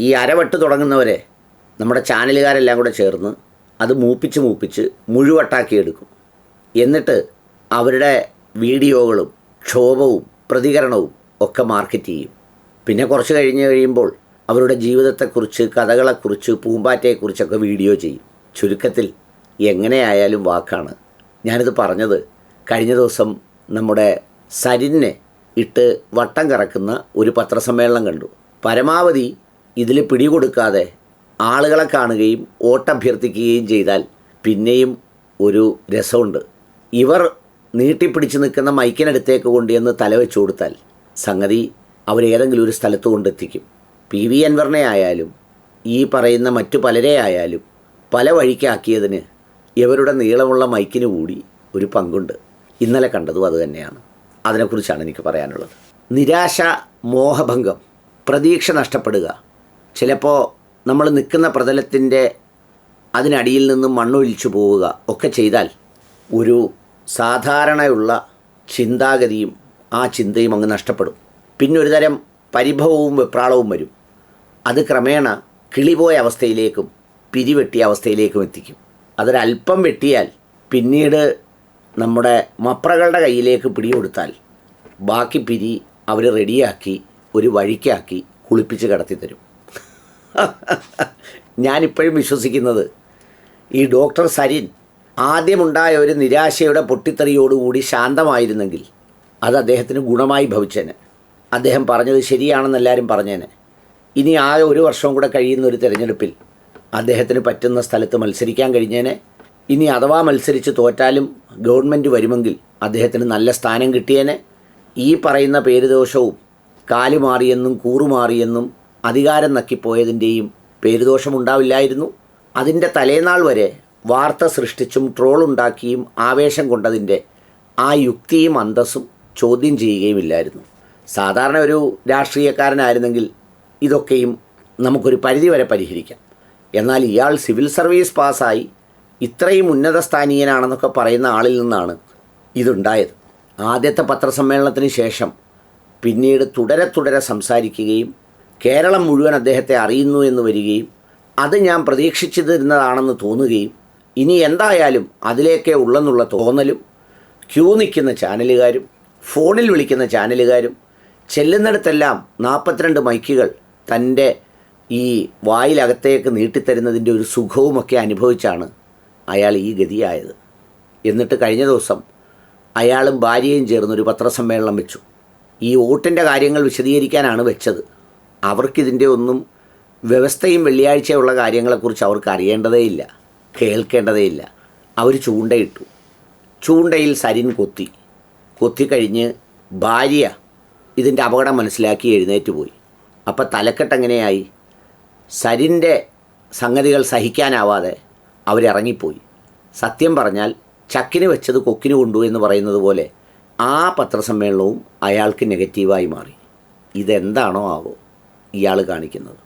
ഈ അരവട്ട് തുടങ്ങുന്നവരെ നമ്മുടെ ചാനലുകാരെല്ലാം കൂടെ ചേർന്ന് അത് മൂപ്പിച്ച് മൂപ്പിച്ച് മുഴുവട്ടാക്കി എടുക്കും എന്നിട്ട് അവരുടെ വീഡിയോകളും ക്ഷോഭവും പ്രതികരണവും ഒക്കെ മാർക്കറ്റ് ചെയ്യും. പിന്നെ കുറച്ച് കഴിഞ്ഞ് കഴിയുമ്പോൾ അവരുടെ ജീവിതത്തെക്കുറിച്ച് കഥകളെക്കുറിച്ച് പൂമ്പാറ്റയെക്കുറിച്ചൊക്കെ വീഡിയോ ചെയ്യും. ചുരുക്കത്തിൽ എങ്ങനെയായാലും വാക്കാണ്. ഞാനിത് പറഞ്ഞത് കഴിഞ്ഞ ദിവസം നമ്മുടെ സരിനെ ഇട്ട് വട്ടം കറക്കുന്ന ഒരു പത്രസമ്മേളനം കണ്ടു. പരമാവധി ഇതിൽ പിടികൊടുക്കാതെ ആളുകളെ കാണുകയും വോട്ടഭ്യർത്ഥിക്കുകയും ചെയ്താൽ പിന്നെയും ഒരു രസമുണ്ട്. ഇവർ നീട്ടിപ്പിടിച്ച് നിൽക്കുന്ന മൈക്കിനടുത്തേക്ക് കൊണ്ടുവന്ന് തലവെച്ചു കൊടുത്താൽ സംഗതി അവരേതെങ്കിലും ഒരു സ്ഥലത്ത് കൊണ്ടെത്തിക്കും പി വി അൻവറിനെ ആയാലും ഈ പറയുന്ന മറ്റു പലരെ ആയാലും പല വഴിക്കാക്കിയതിന് ഇവരുടെ നീളമുള്ള മൈക്കിന് കൂടി ഒരു പങ്കുണ്ട്. ഇന്നലെ കണ്ടതും അതുതന്നെയാണ് അതിനെക്കുറിച്ചാണ് എനിക്ക് പറയാനുള്ളത്. നിരാശ മോഹഭംഗം. പ്രതീക്ഷ നഷ്ടപ്പെടുക. ചിലപ്പോൾ നമ്മൾ നിൽക്കുന്ന പ്രതലത്തിന്റെ അതിനടിയിൽ നിന്നും മണ്ണൊലിച്ചു പോവുക ഒക്കെ ചെയ്താൽ ഒരു സാധാരണയുള്ള ചിന്താഗതിയും ആ ചിന്തയും അങ്ങ് നഷ്ടപ്പെടും. പിന്നെ ഒരു തരം പരിഭവവും വെപ്രാളവും വരും. അത് ക്രമേണ കിളിപോയ അവസ്ഥയിലേക്കും പിരിവെട്ടിയ അവസ്ഥയിലേക്കും എത്തിക്കും. അതൊരല്പം വെട്ടിയാൽ പിന്നീട് നമ്മുടെ മപ്രകളുടെ കയ്യിലേക്ക് പിടികൊടുത്താൽ ബാക്കി പിരി അവർ റെഡിയാക്കി ഒരു വഴിക്കാക്കി കുളിപ്പിച്ച് കടത്തി തരും ഞാനിപ്പോഴും വിശ്വസിക്കുന്നത്. ഈ ഡോക്ടർ സരിൻ ആദ്യമുണ്ടായ ഒരു നിരാശയുടെ പൊട്ടിത്തെറിയോടുകൂടി ശാന്തമായിരുന്നെങ്കിൽ അത് അദ്ദേഹത്തിന് ഗുണമായി ഭവിച്ചേനെ. അദ്ദേഹം പറഞ്ഞത് ശരിയാണെന്ന് എല്ലാവരും പറഞ്ഞേനെ. ഇനി ആ ഒരു വർഷവും കൂടെ കഴിയുന്ന ഒരു തിരഞ്ഞെടുപ്പിൽ അദ്ദേഹത്തിന് പറ്റുന്ന സ്ഥലത്ത് മത്സരിക്കാൻ കഴിഞ്ഞേനെ. ഇനി അഥവാ മത്സരിച്ച് തോറ്റാലും ഗവൺമെന്റ് വരുമെങ്കിൽ അദ്ദേഹത്തിന് നല്ല സ്ഥാനം കിട്ടിയേനെ. ഈ പറയുന്ന പേരുദോഷവും കാലുമാറിയെന്നും കൂറുമാറിയെന്നും അധികാരം നക്കിപ്പോയതിന്റെയും പേരുദോഷമുണ്ടാവില്ലായിരുന്നു. അതിന്റെ തലേനാൾ വരെ വാർത്ത സൃഷ്ടിച്ചും ട്രോളുണ്ടാക്കിയും ആവേശം കൊണ്ടതിന്റെ ആ യുക്തിയും അന്തസ്സും ചോദ്യം ചെയ്യുകയുമില്ലായിരുന്നു. സാധാരണ ഒരു രാഷ്ട്രീയക്കാരനായിരുന്നെങ്കിൽ ഇതൊക്കെയും നമുക്കൊരു പരിധിവരെ പരിഹരിക്കാം. എന്നാൽ ഇയാൾ സിവിൽ സർവീസ് പാസ്സായി ഇത്രയും ഉന്നത സ്ഥാനീയനാണെന്നൊക്കെ പറയുന്ന ആളിൽ നിന്നാണ് ഇതുണ്ടായത്. ആദ്യത്തെ പത്രസമ്മേളനത്തിന് ശേഷം പിന്നീട് തുടരെ തുടരെ സംസാരിക്കുകയും കേരളം മുഴുവൻ അദ്ദേഹത്തെ അറിയുന്നു എന്ന് വരികയും അത് ഞാൻ പ്രതീക്ഷിച്ചിരുന്നതാണെന്ന് തോന്നുകയും ഇനി എന്തായാലും അതിലേക്ക് ഉള്ളെന്നുള്ള തോന്നലും ക്യൂ നിൽക്കുന്ന ചാനലുകാരും ഫോണിൽ വിളിക്കുന്ന ചാനലുകാരും ചെല്ലുന്നിടത്തെല്ലാം നാൽപ്പത്തിരണ്ട് മൈക്കുകൾ തന്റെ ഈ വായിലകത്തേക്ക് നീട്ടിത്തരുന്നതിന്റെ ഒരു സുഖവുമൊക്കെ അനുഭവിച്ചാണ് അയാൾ ഈ ഗതിയായത്. എന്നിട്ട് കഴിഞ്ഞ ദിവസം അയാളും ഭാര്യയും ചേർന്നൊരു പത്രസമ്മേളനം വെച്ചു. ഈ വോട്ടിന്റെ കാര്യങ്ങൾ വിശദീകരിക്കാനാണ് വെച്ചത്. അവർക്കിതിന്റെ ഒന്നും വ്യവസ്ഥയും വെള്ളിയാഴ്ചയുള്ള കാര്യങ്ങളെക്കുറിച്ച് അവർക്ക് അറിയേണ്ടതേയില്ല കേൾക്കേണ്ടതേയില്ല. അവർ ചൂണ്ടയിട്ടു. ചൂണ്ടയിൽ സരിൻ കൊത്തി. കൊത്തിക്കഴിഞ്ഞ് ഭാര്യ ഇതിന്റെ അപകടം മനസ്സിലാക്കി എഴുന്നേറ്റ് പോയി. അപ്പോൾ തലക്കെട്ടെങ്ങനെയായി സരിന്റെ സംഗതികൾ സഹിക്കാനാവാതെ അവരിറങ്ങിപ്പോയി സത്യം പറഞ്ഞാൽ ചക്കിന് വെച്ചത് കൊക്കിന് കൊണ്ടു എന്ന് പറയുന്നത് പോലെ ആ പത്രസമ്മേളനവും അയാൾക്ക് നെഗറ്റീവായി മാറി. ഇതെന്താണോ ആവോ? ഇയാൾ കാണിക്കുന്നത്.